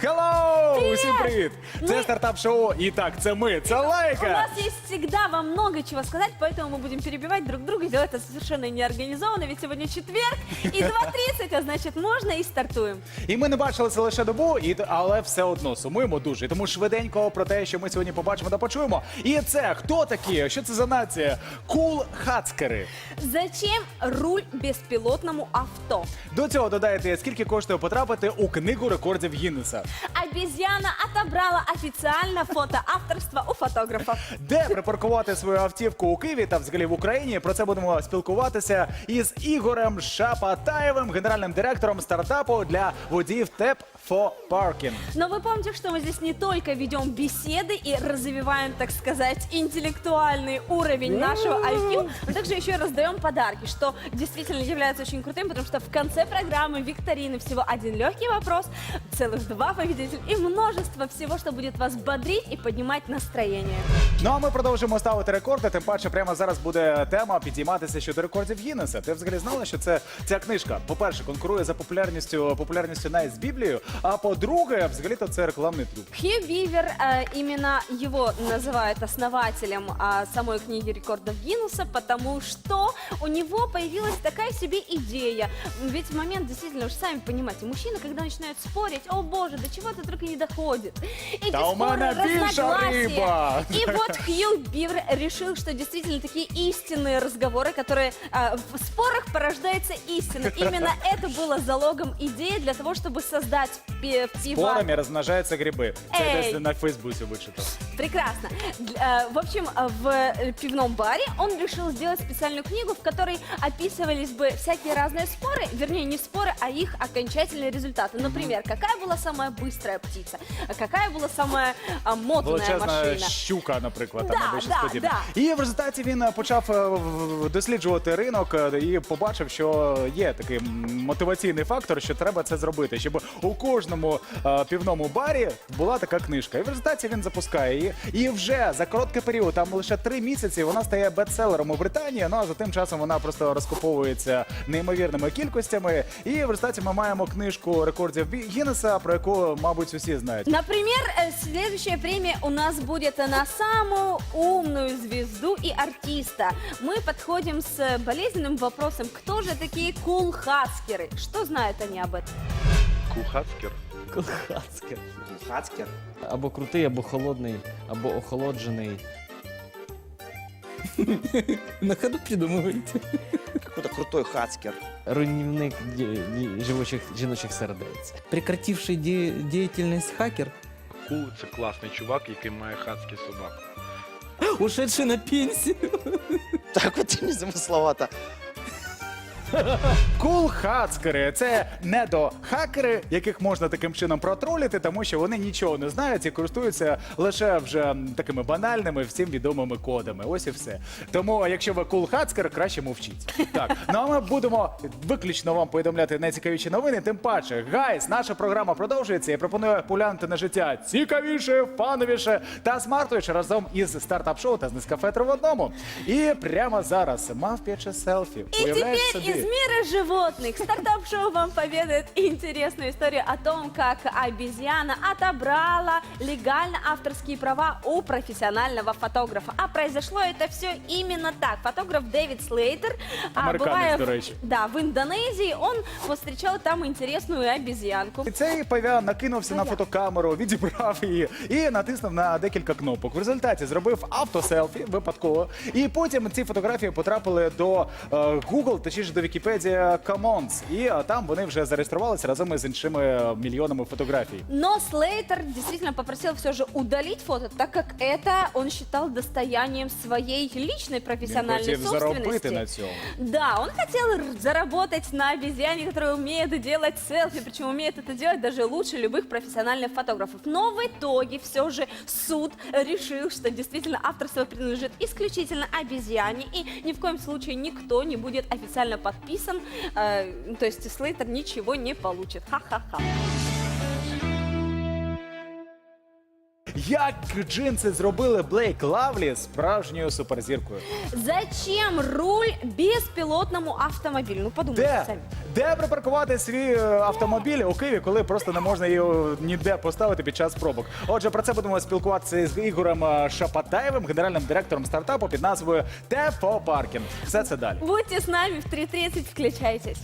Hello. Привіт! Це стартап-шоу. І так, це ми, це У лайка. нас есть всегда вам много чего сказать, поэтому мы будем перебивать друг друга и делать это совершенно неорганизованно, ведь сегодня четверг и 2.30, а значит можно и стартуем. І ми не бачили це лише добу, і але все одно сумуємо дуже. І Тому швиденько про те, що ми сьогодні побачимо та почуємо. І це хто такі? Що це за нація? Кул хацкери. Зачем руль беспилотному авто? До цього додаєте, скільки коштує потрапити у книгу рекордів Гіннеса. Обезьяна отобрала официально фото авторства у фотографов. Де припаркувати свою автівку у Києві та взагалі в Україні? Про це будемо спілкуватися із Ігорем Шапатаєвим, генеральним директором стартапу для водіїв ТЕП for Parking. Но вы помните, что мы здесь не только ведем беседы и развиваем, так сказать, интеллектуальный уровень нашего IQ, но также еще и раздаем подарки, что действительно является очень крутым, потому что в конце программы викторины всего один легкий вопрос, целых два победителя и множество всего, что будет вас бодрить и поднимать настроение. Ну а ми продовжимо ставити рекорди. Тим паче, прямо зараз буде тема підійматися щодо рекордів Гіннеса. Ти взагалі знала, що це ця книжка, по-перше, конкурує за популярністю популярністю навіть з Біблією. А по-друге, взагалі то це рекламний трюк. Хью Бивер, э, именно его называют основателем а, самой книги рекордов Гиннесса, потому что у него появилась такая себе идея. Ведь в момент, действительно, вы же сами понимаете, мужчины, когда начинают спорить, о боже, до чего это только не доходит. Эти Да у споры, меня більша разногласия. риба. И вот Хью Бивер решил, что действительно такие истинные разговоры, которые а, в спорах порождается истина. Именно это было залогом идеи для того, чтобы создать пи- пиво. Порами розмножаються гриби. Це Ей. десь на Фейсбуці вичитав. Прекрасно. Д- э, В общем, э, в э, пивном баре он решил сделать специальную книгу, в которой описывались бы всякие разные споры, вернее, не споры, а их окончательные результаты. Например, какая была самая быстрая птица, а какая была самая а, мотанная Величезна машина. щука, наприклад, Да, там або щось да, подібне. да. І в результаті він е, почав е, в- в- досліджувати ринок е, і побачив, що є такий м, мотиваційний фактор, що треба це зробити, щоб у кожному е, півному барі була така книжка. І в результаті він запускає її. І вже за короткий період, там лише три місяці, вона стає бестселером у Британії. Ну а за тим часом вона просто розкуповується неймовірними кількостями. І в результаті ми маємо книжку рекордів Бі- Гіннеса, про яку, мабуть, усі знають. Например, э, следующая премия у нас будет на самую умную звезду и артиста. Мы подходим с э, болезненным вопросом, кто же такие кулхацкеры? Что знают они об этом? Кухацкер. Колхацкер. Хацкер. Або крутий, або холодний, або охолоджений. На ходу придумуєте. Какой-то крутой хацкер. Руйнівник живучих жіночих сердець. прекративший де- деятельность хакер, Кул це класний чувак, який має хацький собак. ушедший на пенсию. Так от не замысловато. Кул хацкери це недохакери, яких можна таким чином протролити, тому що вони нічого не знають і користуються лише вже такими банальними всім відомими кодами. Ось і все. Тому, якщо ви кул хацкер, краще мовчіть. Так, ну а ми будемо виключно вам повідомляти найцікавіші новини. Тим паче, гайс, наша програма продовжується. Я пропоную поглянути на життя цікавіше, фановіше та смартуюче разом із стартап-шоу та з Нескафе три в одному. І прямо зараз мавп'яче селфі. И Уявляєш собі? из мира животных стартап-шоу вам поведает интересную историю о том, как обезьяна отобрала легально авторские права у профессионального фотографа. А произошло это все именно так. Фотограф Дэвид Слейтер, а, Американец, бывая до в- речі. да, в Индонезии, он повстречал там интересную обезьянку. І цей павіан накинувся на фотокамеру, відібрав її і натиснув на декілька кнопок. В результаті зробив автоселфі випадково. І потім ці фотографії потрапили до е, Google, точніше до Wikipedia Commons. І е, там вони вже зареєструвалися разом із іншими е, мільйонами фотографій. Но Слейтер действительно попросил все же удалить фото, так как это он считал достоянием своей личной Він профессиональной хотів заробити собственности. на цьому. Да, он хотел р- заработать на обезьяне, которая умеет делать селфи, причем умеет это делать даже лучше любых профессиональных фотографов. Но в итоге все же суд решил, что действительно авторство принадлежит исключительно обезьяне, и ни в коем случае никто не будет официально подписан, э, то есть Слейтер ничего не получит. Ха-ха-ха. Як джинси зробили Блейк Лавлі справжньою суперзіркою? Зачем руль беспилотному автомобилю? Ну подумайте Де? сами. Де припаркувати свій е, автомобіль у Києві, коли просто не можна його ніде поставити під час пробок? Отже, про це будемо спілкуватися з Ігорем е, Шапатаєвим, генеральним директором стартапу під назвою Тефо Паркінг. Все це далі. Будьте с нами в 3.30, включайтесь.